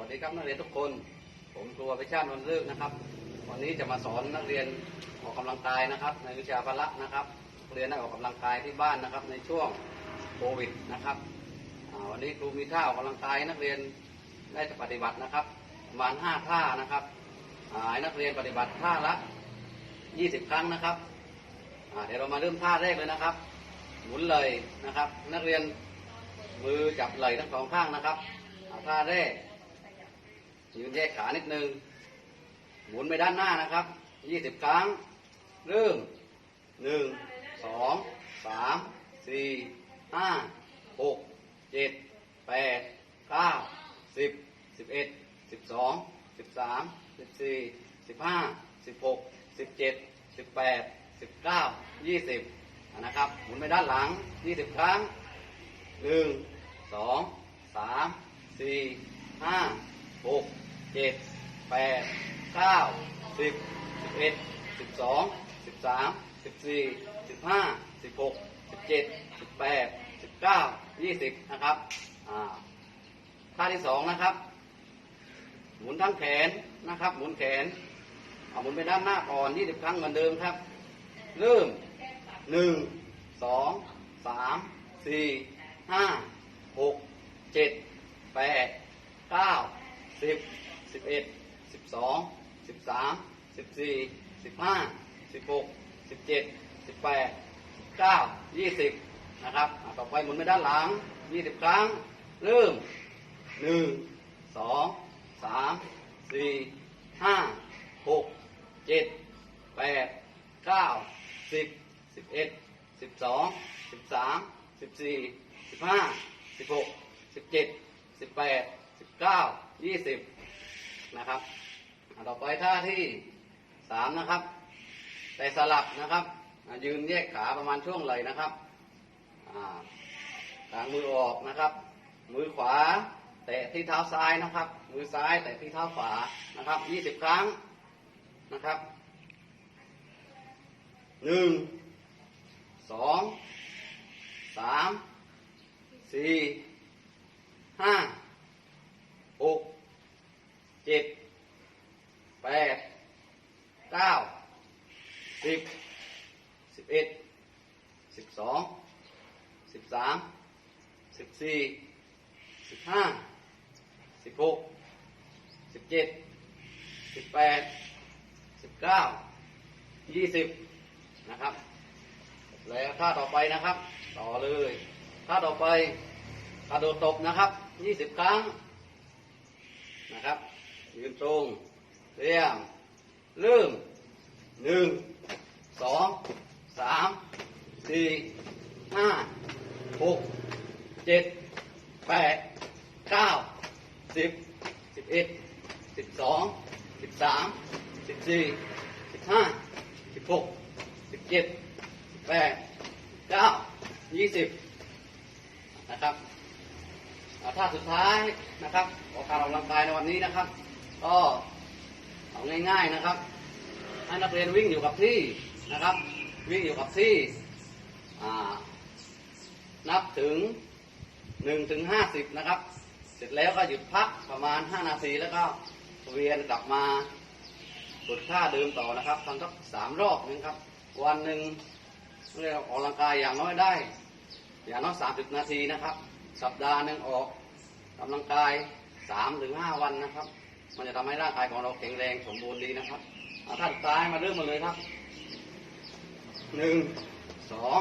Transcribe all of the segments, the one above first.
วัสดีครับนักเรียนทุกคน ผมครูพิชาติวันเลิกนะครับ วันนี้จะมาสอนนักเรียนออกกำลังกายนะครับ ในวิชาพละนะครับเรียนได้ออกกำลังกายที่บ้านนะครับ ในช่วงโควิดนะครับวันนี้ครูมีท่าออกกำลังกายนักเรียนได้ปฏิบัตินะครับประมาณห้าท่านะครับให้นักเรียนปฏิบัติท่าละยี่สิบครั้งนะครับเดี๋ยวเรามาเริ่มท่าแรกเลยนะครับ หมุนเลยนะครับ นักเรียนมือจับไหล่ทั้งสองข้างนะครับท่าแรก ยืนแยกขานิดนึง หมุนไปด้านหน้านะครับยี่สิบครั้ง เริ่มหนึ่งสองสามสี่ห้าหกเจ็ดแปดเก้าสิบสิบเอ็ดสิบสองสิบสามสิบสี่สิบห้าสิบหกสิบเจ็ดสิบแปดสิบเก้ายี่สิบนะครับหมุนไปด้านหลังยี่สิบครั้งหนึ่งสองสามสี่ห้าหก เจ็ดแปดเก้าสิบสิบเอ็ดสิบสองสิบสามสิบสี่สิบห้าสิบหกสิบเจ็ดสิบแปดสิบเก้ายี่สิบนะครับอ่าท่าที่สองนะครับ หมุนทั้งแขนนะครับ หมุนแขนเอาหมุนไปด้านหน้าก่อนยี่สิบครั้งเหมือนเดิมครับ เริ่มหนึ่งสองสามสี่ห้าหกเจ็ดแปดเก้าสิบสิบเอ็ดสิบส องสิบสามสิบสี่สิบห้าสิบหกสิบเจ็ดสิบแปดสิบเก้ายี่สิบนะครับต่อไปหมุนไปด้านหลังยี่สิบครั้ง เริ่มหนึ่งสองสามสี่ห้าหกเจ็ดแปดเก้าสิบสิบเอ็ดสิบสองสิบสามสิบสี่สิบห้าสิบหกสิบเจ็ดสิบแปดสิบเก้ายี่สิบนะครับ ต่อไปท่าที่สามนะครับ แต่สลับนะครับ ยืนแยกขาประมาณช่วงไหลนะครับอ่ากางมือออกนะครับ มือขวา แตะที่เท้าซ้ายนะครับ มือซ้ายแตะที่เท้าขวานะครับยี่สิบครั้งนะครับหนึ่งสองสามสี่ห้าหกเจ็ด แปดเก้าสิบสิบเอ็ดสิบสองสิบสามสิบสี่สิบห้าสิบหกสิบเจ็ดสิบแปดสิบเก้ายี่สิบนะครับ แล้วท่าต่อไปนะครับ ต่อเลยท่าต่อไปกระโดดตบนะครับยี่สิบครั้งนะครับยืนตรง เรียงเริ่มหนึ่งสองสามสี่ห้าหกเจ็ดแปดเก้าสิบสิบเอ็ดสิบสองสิบสามสิบสี่สิบห้าสิบหกสิบเจ็ดสิบแปดเก้ายี่สิบนะครับท่าสุดท้ายนะครับของการออกกำลังกายในวันนี้นะครับ ก็ เอาง่าย ๆนะครับให้นักเรียนวิ่งอยู่กับที่นะครับ วิ่งอยู่กับที่นับถึงหนึ่งถึงห้าสิบนะครับ เสร็จแล้วก็หยุดพักประมาณห้านาทีแล้วก็เวียนกลับมาฝึกท่าเดิมต่อนะครับทำสักสามรอบนะครับ วันหนึ่งเรียกออกกำลังกายอย่างน้อยได้ อย่างน้อยสามสิบนาทีนะครับ สัปดาห์หนึ่งออกกำลังกายสามถึงห้าวันนะครับ มันจะทำให้ร่างกายของเราแข็งแรงสมบูรณ์ดีนะครับเอาท่านซ้ายมาเริ่มมาเลยครับหนึ่งสอง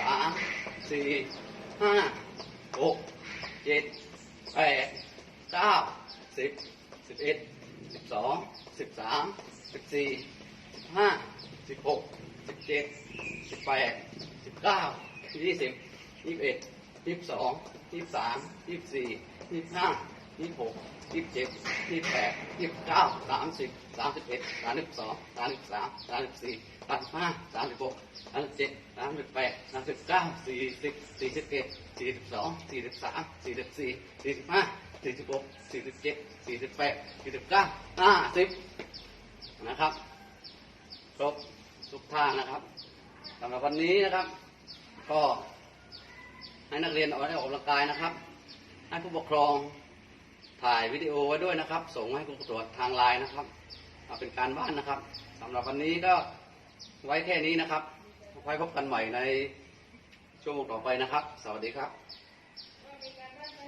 สามสี่ห้าหกเจ็ดแปดเก้าสิบสิบเอ็ดสิบสองสิบสามสิบสี่สิบห้าสิบหกสิบเจ็ดสิบแปดสิบเก้ายี่สิบยี่สิบเอ็ดยี่สิบสองยี่สิบสามยี่สิบสี่ยี่สิบห้า ยี่สิบหกยี่สิบเจ็ดยี่สิบแปดยี่สิบเก้าสามสิบสามสิบเอ็ดสามสิบสองสามสิบสามสามสิบสี่สามสิบห้าสามสิบหกสามสิบเจ็ดสามสิบแปดสามสิบเก้าสี่สิบสี่สิบเอ็ดสี่สิบสองสี่สิบสามสี่สิบสี่สี่สิบห้าสี่สิบหกสี่สิบเจ็ดสี่สิบแปดสี่สิบเก้าห้าสิบนะครับครบทุกท่านะครับสำหรับวันนี้นะครับ ก็ให้นักเรียนออกได้ออกกำลังกายนะครับ ให้ผู้ปกครอง ถ่ายวิดีโอไว้ด้วยนะครับ ส่งให้คุณครูตรวจทางไลน์นะครับเอาเป็นการบ้านนะครับสำหรับวันนี้ก็ไว้แค่นี้นะครับไว้พบกันใหม่ในช่วงต่อไปนะครับ สวัสดีครับ